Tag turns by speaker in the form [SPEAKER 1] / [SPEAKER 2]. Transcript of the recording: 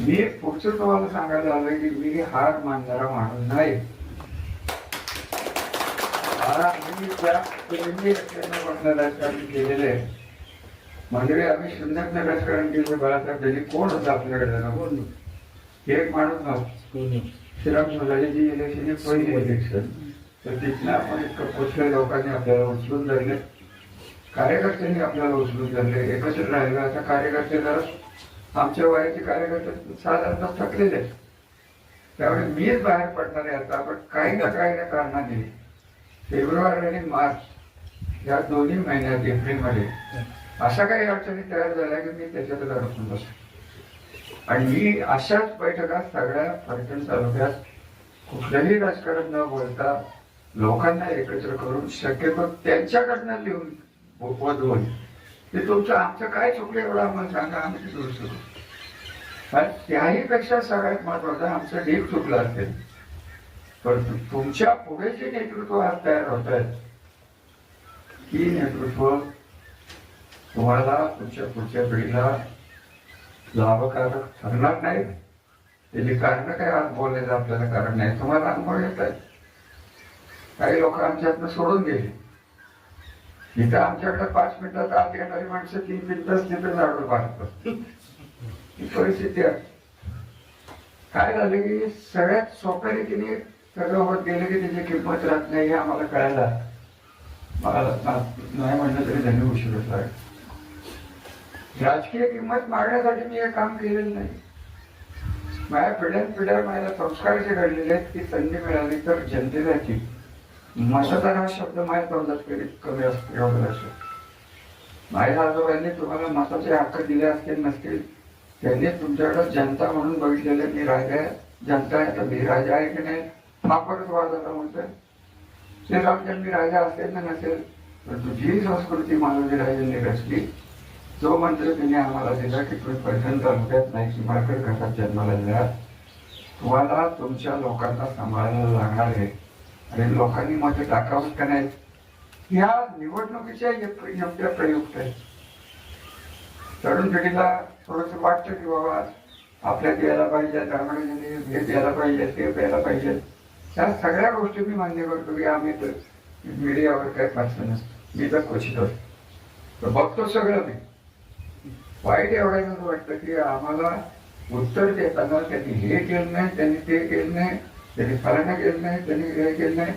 [SPEAKER 1] मी पुढचं तुम्हाला सांगायला आलोय की मी हार मानणारा माणूस नाही. केलेलं म्हणजे आम्ही शून्यातनं राजकारण केलं बाळासाहेब त्यांनी कोण होतं आपल्याकडे कोण एक माणूस नव्हता. श्रीराम मुलाजीची इलेक्शन पहिली इलेक्शन तर तिथनं आपण इतकं लोकांनी आपल्याला उचलून धरले? कार्यकर्त्यांनी आपल्याला उचलून धरले. एकत्र राहिले. आता कार्यकर्ते जरा आमच्या वयाचे कार्यकर्ते साधारणतः थकलेले आहेत. त्यामुळे मीच बाहेर पडणार आहे आता पण काही ना काही ना कारणाने फेब्रुवारी आणि मार्च या दोन्ही महिन्यात एप्रिलमध्ये अशा काही अडचणी तयार झाल्या की मी त्याच्यात अडकून बसतो आणि मी अशाच बैठका सगळ्या पर्यटन तालुक्यात कुठल्याही राजकारण न बोलता लोकांना एकत्र करून शक्यतो त्यांच्याकडनं लिहून वधवून ते तुमचं आमचं काय चुकलं एवढं आम्हाला सांगा आम्ही दुरुस्त करू. आणि त्याही पेक्षा सगळ्यात महत्वाचं आमचं डीप चुकलं असेल. पण तुमच्यापुढे जे नेतृत्व आज तयार होत आहेत ती नेतृत्व तुम्हाला तुमच्या पुढच्या पिढीला लाभकारक ठरणार नाही. त्याची कारण काय आज बोलायचं आपल्याला कारण नाही तुम्हाला अनुभव येत आहे. काही लोक आमच्यातनं सोडून गेले. तिथं आमच्याकडे पाच मिनिटात आत येणारी माणसं तीन मिनिटात तिथं झाडू मारतात ही परिस्थिती आहे. काय झालं की सगळ्यात सोप्या रीतीने सगळं होत गेलं की त्याची किंमत राहत नाही हे आम्हाला कळायला मला नाही म्हणलं तरी त्यांनी उशीर होत राजकीय किंमत मागण्यासाठी मी हे काम केलेलं नाही. माझ्या पिढ्यान पिढ्या माझ्या संस्कार जे घडलेले आहेत ती संधी मिळाली तर जनतेसाठी ती हा शब्द माझ्या तोंडात कमी असतो एवढं माझ्या आजोबांनी तुम्हाला मताचे हक्क दिले असतील नसतील त्यांनी तुमच्याकडे जनता म्हणून बघितलेलं मी राजा आहे जनता आहे तर मी राजा आहे की नाही? हा परत वाद आला म्हणतोय श्रीरामचंद्र मी राजा असेल ना नसेल तर तुझी संस्कृती मानवी राजांनी रचली जो मंत्र त्यांनी आम्हाला दिला की तुम्ही पैठण तालुक्यात नाही किमाळकर घाटात जन्माला दिला तुम्हाला तुमच्या लोकांना सांभाळायला लागणार आहे. आणि लोकांनी मत टाकावून का नाही? ह्या निवडणुकीच्या योग्य प्रयुक्त आहेत तरुण पिढीला थोडस वाटतं की बाबा आपल्यात यायला पाहिजे धर्माने हे द्यायला पाहिजे ते द्यायला पाहिजे. त्या सगळ्या गोष्टी मी मान्य करतो की आम्ही तर मीडियावर काय फारसं नसतो. मी तर क्वचित होतो तर बघतो सगळं मी. वाईट एवढ्याच वाटतं की आम्हाला उत्तर देताना त्यांनी हे केलं नाही त्यांनी ते केलं नाही. त्यांनी फलाना केलं नाही त्यांनी हे केलं नाही